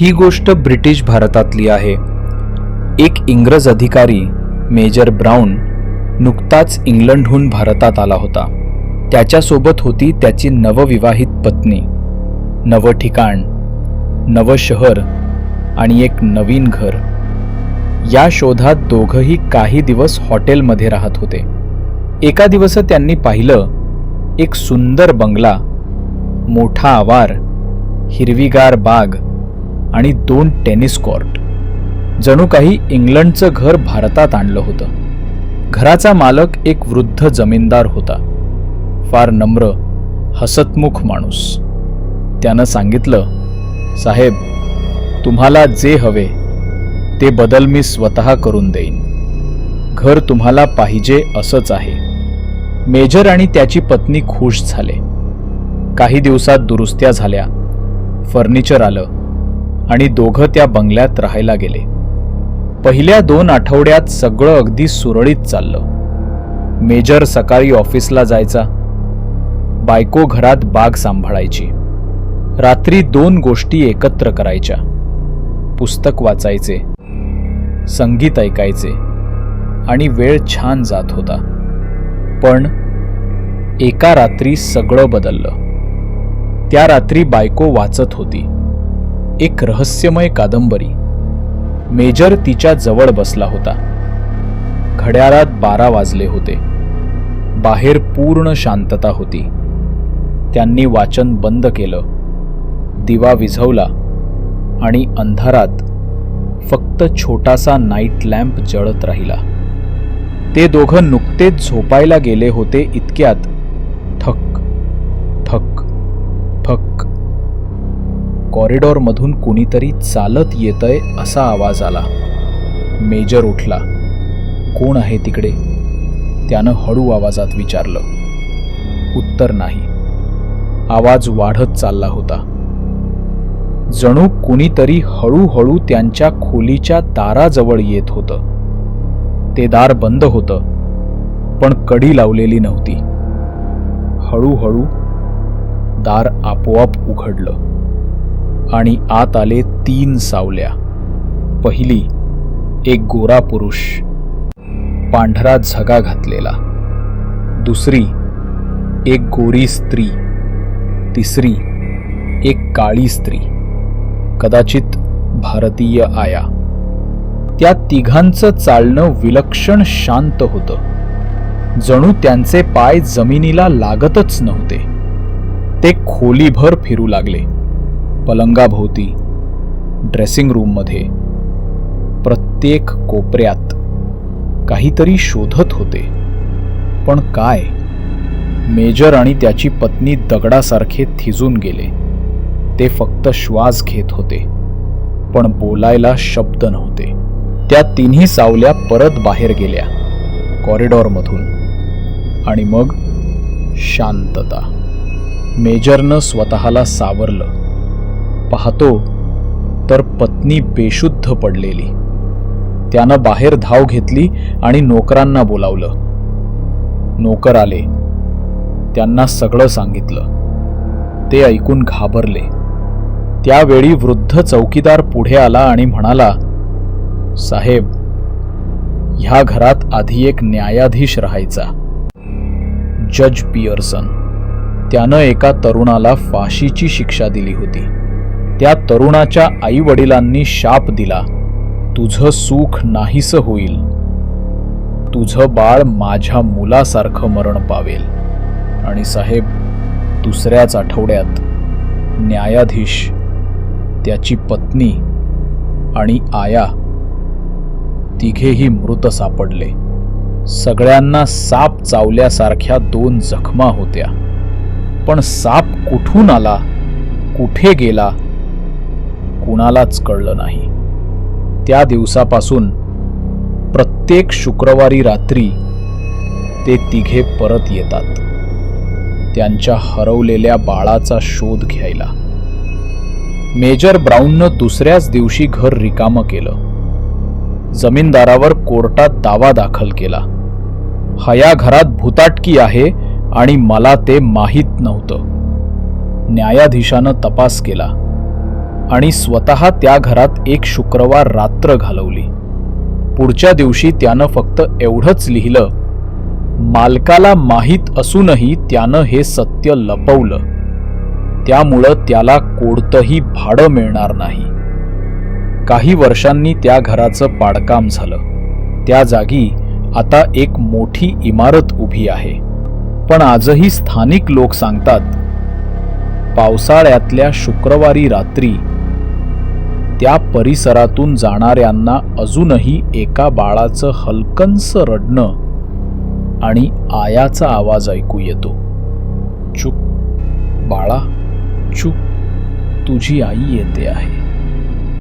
ही गोष्ट ब्रिटिश भारतातली आहे. एक इंग्रज अधिकारी मेजर ब्राऊन नुकताच इंग्लंडहून भारतात आला होता. त्याच्यासोबत होती त्याची नवविवाहित पत्नी. नवं ठिकाण नवं शहर आणि एक नवीन घर. या शोधात दोघंही काही दिवस हॉटेलमध्ये राहत होते. एका दिवस त्यांनी पाहिलं एक सुंदर बंगला मोठा आवार हिरवीगार बाग आणि दोन टेनिस कोर्ट. जणू काही इंग्लंडचं घर भारतात आणलं होतं. घराचा मालक एक वृद्ध जमीनदार होता. फार नम्र हसतमुख माणूस. त्यानं सांगितलं साहेब तुम्हाला जे हवे ते बदल मी स्वतः करून देईन. घर तुम्हाला पाहिजे असंच आहे. मेजर आणि त्याची पत्नी खुश झाले. काही दिवसात दुरुस्त्या झाल्या. फर्निचर आलं. आणि दोघं त्या बंगल्यात राहायला गेले. पहिल्या दोन आठवड्यात सगळं अगदी सुरळीत चाललं. मेजर सकाळी ऑफिसला जायचा. बायको घरात बाग सांभाळायची. रात्री दोन गोष्टी एकत्र करायच्या. पुस्तक वाचायचे. संगीत ऐकायचे. आणि वेळ छान जात होता. पण एका रात्री सगळं बदललं. त्या रात्री बायको वाचत होती. एक रहस्यमय कादंबरी. मेजर तिच्या जवळ बसला होता. घड्याळात बारा वाजले होते. बाहेर पूर्ण शांतता होती. त्यांनी वाचन बंद केलं. दिवा विझवला आणि अंधारात फक्त छोटासा नाईट लॅम्प जळत राहिला. ते दोघं नुकतेच झोपायला गेले होते इतक्यात. ठक ठक ठक कॉरिडॉरमधून कुणीतरी चालत येतंय असा आवाज आला. मेजर उठला. कोण आहे तिकडे? त्यानं हळू आवाजात विचारलं. उत्तर नाही. आवाज वाढत चालला होता. जणू कुणीतरी हळूहळू त्यांच्या खोलीच्या दाराजवळ येत होतं. ते दार बंद होतं पण कडी लावलेली नव्हती. हळूहळू दार आपोआप उघडलं. आणि आत आले तीन सावल्या. पहिली एक गोरा पुरुष. पांढरा झगा घातलेला. दुसरी एक गोरी स्त्री. तिसरी एक काळी स्त्री. कदाचित भारतीय आया. त्या तिघांचं चालणं विलक्षण शांत होतं. जणू त्यांचे पाय जमिनीला लागतच नव्हते. ते खोलीभर फिरू लागले. पलंगाभोवती ड्रेसिंग रूममध्ये प्रत्येक कोपऱ्यात काहीतरी शोधत होते. पण काय? मेजर आणि त्याची पत्नी दगडासारखे थिजून गेले. ते फक्त श्वास घेत होते पण बोलायला शब्द नव्हते. त्या तिन्ही सावल्या परत बाहेर गेल्या कॉरिडॉरमधून. आणि मग शांतता. मेजरनं स्वतःला सावरलं. पाहतो तर पत्नी बेशुद्ध पडलेली. त्यानं बाहेर धाव घेतली आणि नोकरांना बोलावलं. नोकर आले. त्यांना सगळं सांगितलं. ते ऐकून घाबरले. त्यावेळी वृद्ध चौकीदार पुढे आला आणि म्हणाला साहेब ह्या घरात आधी एक न्यायाधीश राहायचा. जज पियर्सन. त्यानं एका तरुणाला फाशीची शिक्षा दिली होती. त्या तरुणाच्या आईवडिलांनी शाप दिला. तुझं सुख नाहीस होईल. तुझं बाळ माझ्या मुलासारखं मरण पावेल. आणि साहेब दुसऱ्याच आठवड्यात न्यायाधीश त्याची पत्नी आणि आया तिघेही मृत सापडले. सगळ्यांना साप चावल्यासारख्या दोन जखमा होत्या. पण साप कुठून आला? कुठे गेला? कुणालाच कळलं नाही. त्या दिवसापासून प्रत्येक शुक्रवारी रात्री ते तिघे परत येतात. त्यांच्या हरवलेल्या बाळाचा शोध घ्यायला. मेजर ब्राऊननं दुसऱ्याच दिवशी घर रिकामं केलं. जमीनदारावर कोर्टात दावा दाखल केला. हया घरात भूताटकी आहे आणि मला ते माहीत नव्हतं. न्यायाधीशानं तपास केला. आणि स्वतः त्या घरात एक शुक्रवार रात्र घालवली. पुढच्या दिवशी त्यानं फक्त एवढंच लिहिलं मालकाला माहीत असूनही त्यानं हे सत्य लपवलं. त्यामुळं त्याला कोणतंही भाडं मिळणार नाही. काही वर्षांनी त्या घराचं पाडकाम झालं. त्या जागी आता एक मोठी इमारत उभी आहे. पण आजही स्थानिक लोक सांगतात पावसाळ्यातल्या शुक्रवारी रात्री त्या परिसरातून जाणाऱ्यांना अजूनही एका बाळाचं हलकंस रडणं आणि आयाचा आवाज ऐकू येतो. चुप बाळा चुप. तुझी आई येते आहे.